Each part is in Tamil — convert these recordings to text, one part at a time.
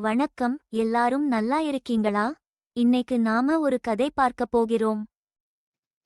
வணக்கம் எல்லாரும் நல்லா இருக்கீங்களா? இன்னைக்கு நாம ஒரு கதை பார்க்க போகிறோம்.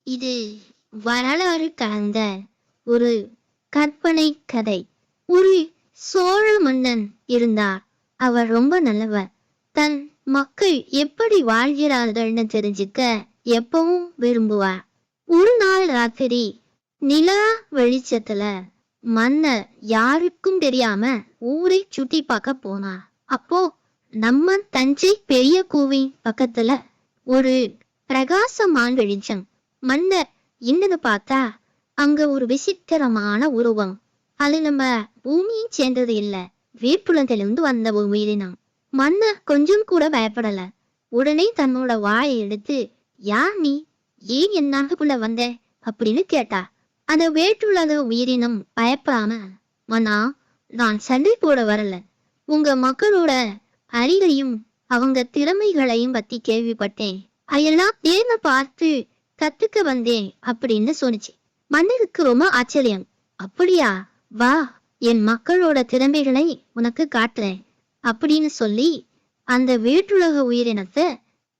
இது வரலாறு கலந்த ஒரு கற்பனை கதை. ஒரு சோழ மன்னன் இருந்தார். அவர் ரொம்ப நல்லவர். தன் மக்கள் எப்படி வாழ்கிறார்கள்னு தெரிஞ்சுக்க எப்பவும் விரும்புவார். ஒரு நாள் ராத்திரி நிலா வெளிச்சத்துல மன்னர் யாருக்கும் தெரியாம ஊரை சுத்தி பார்க்க போனார். அப்போ நம்ம தஞ்சை பெரிய கோவில் பக்கத்துல ஒரு பிரகாசமான வெளிச்சம். மன்னர் என்னன்னு பார்த்தா அங்க ஒரு விசித்திரமான உருவம். அது நம்ம பூமியை சேர்ந்தது இல்ல வேப்புலத்திலிருந்து வந்த ஒரு உயிரினம். மன்னர் கொஞ்சம் கூட பயப்படல. உடனே தன்னோட வாயை எடுத்து யார் நீ? ஏன் என்னாக்குள்ள வந்த? அப்படின்னு கேட்டா அந்த வேற்றுள்ளத உயிரினம் பயப்படாம மன்னா நான் சண்டை போட வரல. உங்க மக்களோட அறிவையும் அவங்க திறமைகளையும் பத்தி கேள்விப்பட்டேன். அதையெல்லாம் நேர்ல பார்த்து கத்துக்க வந்தேன் அப்படின்னு சொன்னுச்சு. மன்னருக்கு ரொம்ப ஆச்சரியம். அப்படியா? வா என் மக்களோட திறமைகளை உனக்கு காட்டுறேன் அப்படின்னு சொல்லி அந்த வேற்றுலக உயிரினத்தை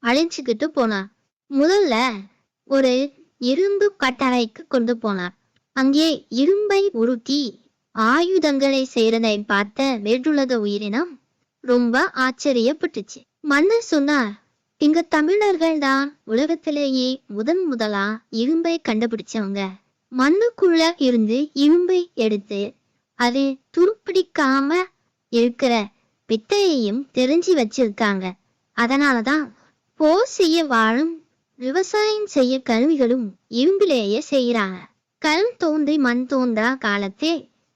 அழிஞ்சுக்கிட்டு போனார் முதல்ல ஒரு இரும்பு கட்டளைக்கு கொண்டு போனார். அங்கே இரும்பை உருட்டி ஆயுதங்களை செய்யறதை பார்த்த வேற்றுலக உயிரினம் ரொம்ப ஆச்சரியப்பட்டுச்சு. மன்னர் சொன்னார் இங்க தமிழர்கள் தான் உலகத்திலேயே முதன் முதலா இரும்பை கண்டுபிடிச்சவங்க. மண்ணுக்குள்ள இருந்து இரும்பை எடுத்து அது துருப்பிடிக்காம இருக்கிற பித்தையையும் தெரிஞ்சு வச்சிருக்காங்க. அதனாலதான் போர் செய்ய வாழும் விவசாயம் செய்ய கருவிகளும் இரும்பிலேயே செய்யறாங்க கல் தோன்றி மண் தோன்றா காலத்தே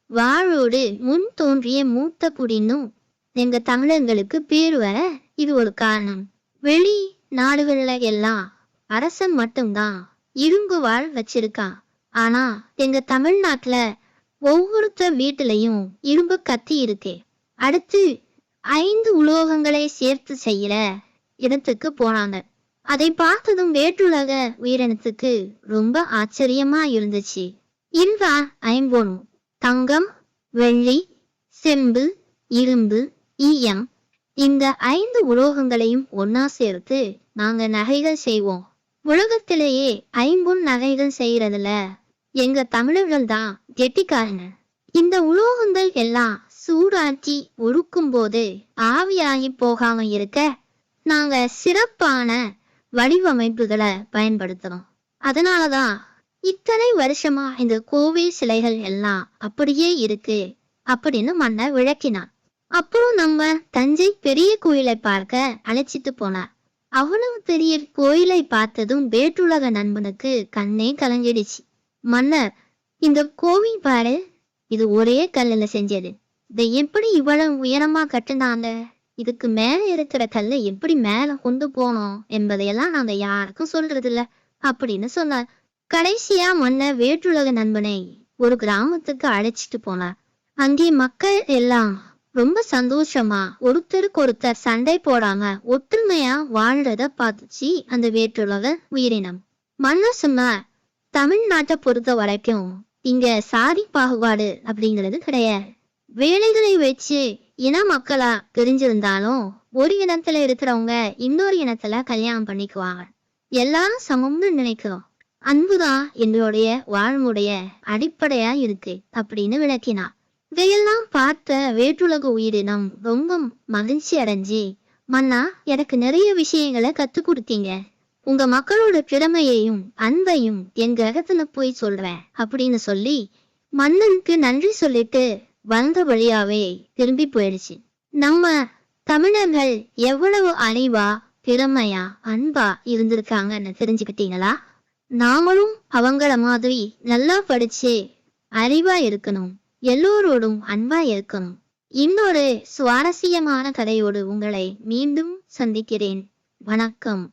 வாழோடு முன் தோன்றிய மூத்த குடினும் எங்க தமிழர்களுக்கு பேர் வர இது ஒரு காரணம். வெளி நாடுகள்ல எல்லாம் அரசன் மட்டும்தான் இரும்பு வாழ் வச்சிருக்கான். ஆனா எங்க தமிழ்நாட்டுல ஒவ்வொருத்தர் வீட்டுலயும் இரும்பு கத்தி இருக்கு. அடுத்து ஐந்து உலோகங்களை சேர்த்து செய்யற இடத்துக்கு போனாங்க. அதை பார்த்ததும் வேற்றுலக உயிரினத்துக்கு ரொம்ப ஆச்சரியமா இருந்துச்சு. இல்வா ஐம்பொனும் தங்கம் வெள்ளி செம்பு இரும்பு ஈயம். இந்த ஐந்து உலோகங்களையும் ஒன்னா சேர்த்து நாங்க நகைகள் செய்வோம். உலகத்திலேயே ஐம்பொன் நகைகள் செய்யறதுல எங்க தமிழர்கள் தான் கெட்டிக்காரங்க இந்த உலோகங்கள் எல்லாம் சூடாக்கி உருக்கும் போது ஆவியாகி போகாம இருக்க நாங்க சிறப்பான வடிவமைப்புகளை பயன்படுத்துறோம். அதனாலதான் இத்தனை வருஷமா இந்த கோவில் சிலைகள் எல்லாம் அப்படியே இருக்கு அப்படின்னு மன்னர் விளக்கினான் அப்புறம் நம்ம தஞ்சை பெரிய கோயிலை பார்க்க அழைச்சிட்டு போனார். அவ்வளவு பெரிய கோயிலை பார்த்ததும் வேற்றுலக நண்பனுக்கு கண்ணே கலங்கிடுச்சு. மன்னர் இந்த கோவில் பாரு இது ஒரே கல்லுல செஞ்சது. இதை எப்படி இவ்வளவு உயரமா கட்டுனாங்க? இதுக்கு மேல இருக்கிற கல்லை எப்படி மேல கொண்டு போனோம் என்பதையெல்லாம் நாங்க யாருக்கும் சொல்றது இல்ல அப்படின்னு சொன்னார். கடைசியா மன்னர் வேற்றுலக நண்பனை ஒரு கிராமத்துக்கு அழைச்சிட்டு போனார். அங்கே மக்கள் எல்லாம் ரொம்ப சந்தோஷமா ஒருத்தருக்கு ஒருத்தர் சண்டை போடாம ஒற்றுமையா வாழ்றத பார்த்துச்சு அந்த வேற்றுலக உயிரினம். மன்னர் சும்மா தமிழ்நாட்டை பொறுத்த வரைக்கும் இங்க சாதி பாகுபாடு அப்படிங்கிறது கிடையாது. வேலைகளை வச்சு இன மக்களா தெரிஞ்சிருந்தாலும் ஒரு இனத்துல இருக்கிறவங்க இன்னொரு இனத்துல கல்யாணம் பண்ணிக்குவாங்க. எல்லாரும் சமம்னு நினைக்கிறோம். அன்புதான் என்னுடைய வாழ்முடைய அடிப்படையா இருக்கு அப்படின்னு விளக்கினார். இதையெல்லாம் பார்த்த வேற்றுலக உயிரினம் ரொம்ப மகிழ்ச்சி அடைஞ்சு மன்னா எனக்கு நிறைய விஷயங்களை கத்து கொடுத்தீங்க. உங்க மக்களோட திறமையையும் அன்பையும் என் கிரகத்துல போய் சொல்றேன் அப்படின்னு சொல்லி மன்னனுக்கு நன்றி சொல்லிட்டு வந்த வழியாவே திரும்பி போயிடுச்சு. நம்ம தமிழர்கள் எவ்வளவு அறிவா திறமையா அன்பா இருந்திருக்காங்கன்னு தெரிஞ்சுக்கிட்டீங்களா? நாமளும் அவங்கள மாதிரி நல்லா படிச்சு அறிவா இருக்கணும். எல்லோரோடும் அன்பா இருக்கணும். இன்னொரு சுவாரஸ்யமான கதையோடு உங்களை மீண்டும் சந்திக்கிறேன். வணக்கம்.